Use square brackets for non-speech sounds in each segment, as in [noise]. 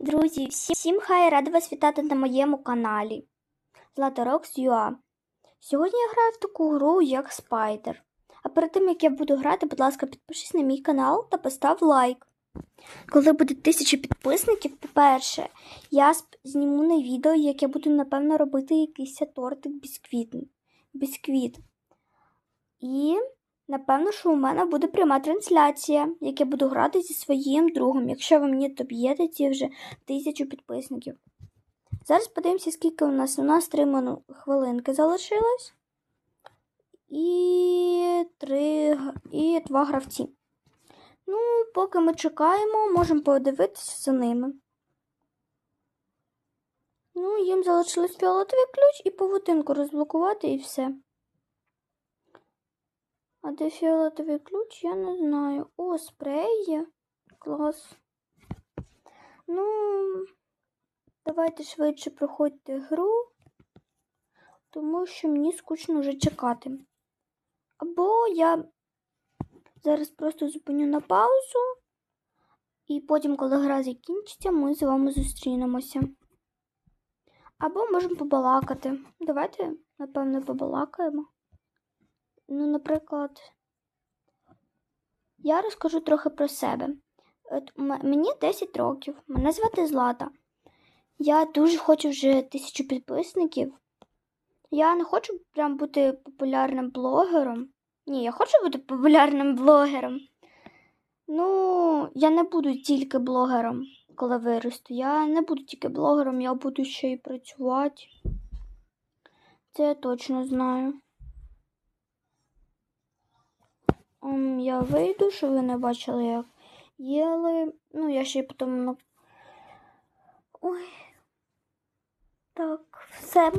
Друзі, всім, хай рада вас вітати на моєму каналі Рокс Сьогодні я граю в таку гру, як Спайдер. А перед тим як я буду грати, будь ласка, підпишись на мій канал та постав лайк. Коли буде тисяча підписників, по-перше, я зніму на відео, як я буду, напевно, робити якийсь тортик бісквіт. бісквіт. І Напевно, що у мене буде пряма трансляція, як я буду грати зі своїм другом, якщо ви мені доб'єте ці вже тисячу підписників. Зараз подивимося, скільки у нас. У нас три хвилинки залишилось. І три і два гравці. Ну, поки ми чекаємо, можемо подивитися за ними. Ну, їм залишилось фіолетовий ключ і павутинку розблокувати і все. А де фіолетовий ключ, я не знаю. О, спрей є. Клас. Ну, давайте швидше проходьте гру, тому що мені скучно вже чекати. Або я зараз просто зупиню на паузу, і потім, коли гра закінчиться, ми з вами зустрінемося. Або можемо побалакати. Давайте, напевно, побалакаємо. Ну, наприклад, я розкажу трохи про себе. От мені 10 років, мене звати Злата. Я дуже хочу вже тисячу підписників. Я не хочу прям бути популярним блогером. Ні, я хочу бути популярним блогером. Ну, я не буду тільки блогером, коли виросту. Я не буду тільки блогером, я буду ще й працювати. Це я точно знаю. Я вийду, що ви не бачили, як їли. Ну, я ще й потім. Ой. Так, все.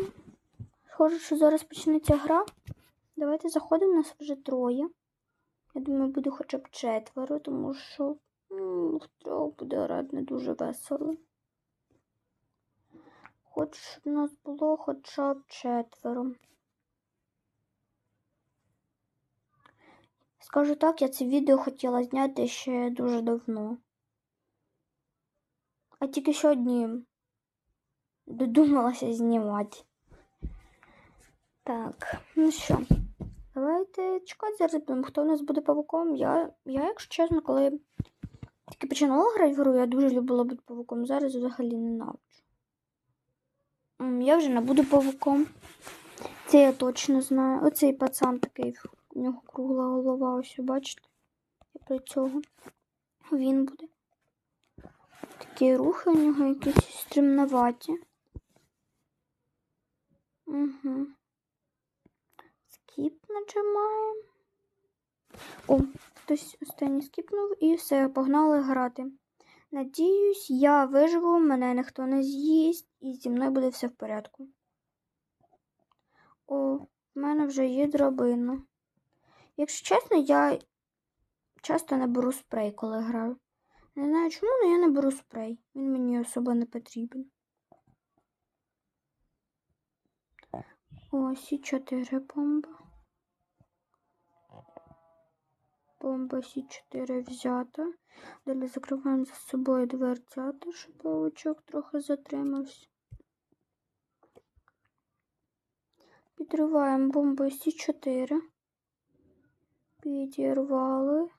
Схоже, що зараз почнеться гра. Давайте заходимо, нас вже троє. Я думаю, буде хоча б четверо, тому що м, втрьох буде грати не дуже весело. Хочу, щоб нас було хоча б четверо. Скажу так, я це відео хотіла зняти ще дуже давно. А тільки сьогодні додумалася знімати. Так, ну що, давайте чекати зараз, будемо, хто у нас буде павуком. Я, я, якщо чесно, коли тільки починала грати в гру, я дуже любила бути павуком. Зараз взагалі ненавиджу. М, Я вже не буду павуком. Це я точно знаю. Оцей пацан такий, у нього кругла голова, ось бачите? І при цього він буде. Такі рухи у нього якісь стремноваті. Угу. Скіп нажимаємо. О, хтось останній скіпнув і все, погнали грати. Надіюсь, я виживу, мене ніхто не з'їсть, і зі мною буде все в порядку. О, в мене вже є драбина. Якщо чесно, я часто не беру спрей, коли граю. Не знаю чому, але я не беру спрей. Він мені особо не потрібен. О, сі 4 бомба. Бомба сі 4 взята. Далі закриваємо за собою дверцята, щоб павучок трохи затримався. Підриваємо бомбою сі 4 Підірвали.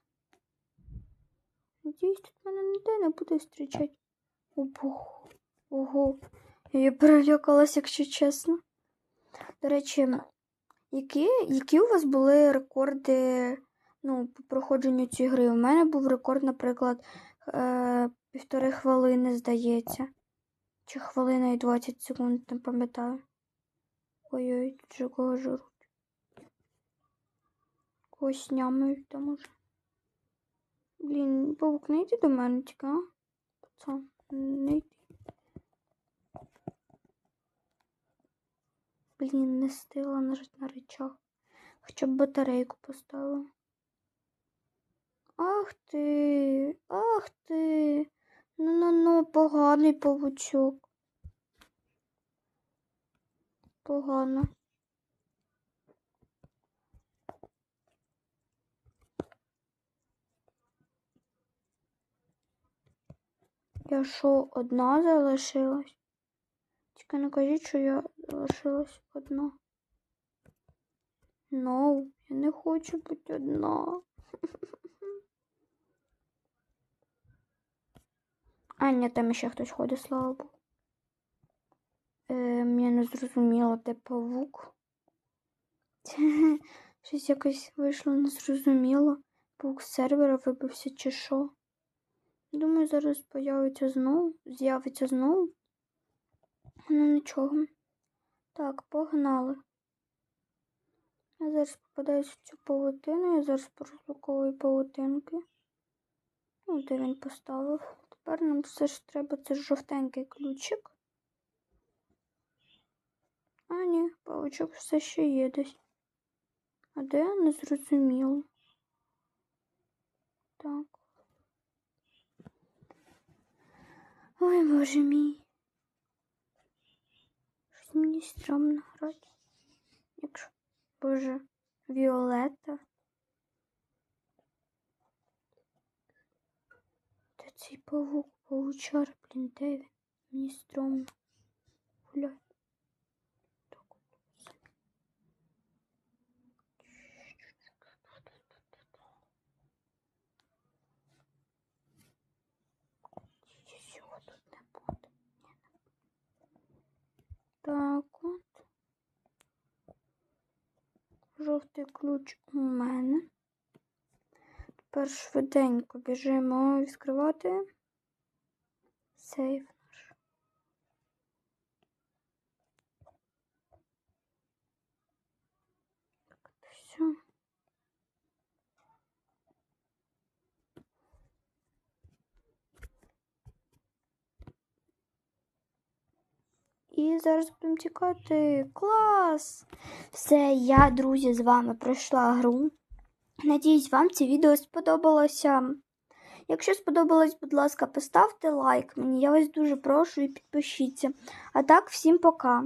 Надіюсь, тут мене ніде не буде зустрічати. О. Ого. Я перелякалась, якщо чесно. До речі, які, які у вас були рекорди ну, по проходженню цієї гри? У мене був рекорд, наприклад, е, півтори хвилини, здається. Чи хвилина і 20 секунд, не пам'ятаю. Ой-ой, тут же кого. Когось нямають там уже. Блін, павук, не йди до мене тільки, а? Пацан, не йди. Блін, не стила нажати на речах. Хоча б батарейку поставила. Ах ти, ах ти. Ну-ну-ну, поганий павучок. Погано. Я що, одна залишилась? Тільки не кажіть, що я залишилась одна. Ну, я не хочу бути одна. [laughs] А, ні, там ще хтось ходить, слава Богу. Ем, я не зрозуміла, де павук. [laughs] Щось якось вийшло незрозуміло. Паук з сервера вибився чи що. Думаю, зараз появиться знову, з'явиться знову. Ну нічого. Так, погнали. Я зараз попадаюсь в цю павутину, я зараз прослуховую павутинки. Ну, де він поставив. Тепер нам все ж треба це жовтенький ключик. А, ні, павучок все ще є десь. А де не зрозуміло. Так. Ой, боже мій. Щось мені стрьомно грати. Якщо, боже, Віолетта. Та цей павук, паучар, блін, де він? Мені стрьомно. Гуляй. Так, самі. Тільки Цього тут не буде. Ні, не Так от. Жовтий ключ у мене. Тепер швиденько біжимо відкривати сейф наш. Так, це все. І зараз будемо тікати. Клас! Все, я, друзі, з вами пройшла гру. Надіюсь, вам це відео сподобалося. Якщо сподобалось, будь ласка, поставте лайк мені. Я вас дуже прошу і підпишіться. А так, всім пока!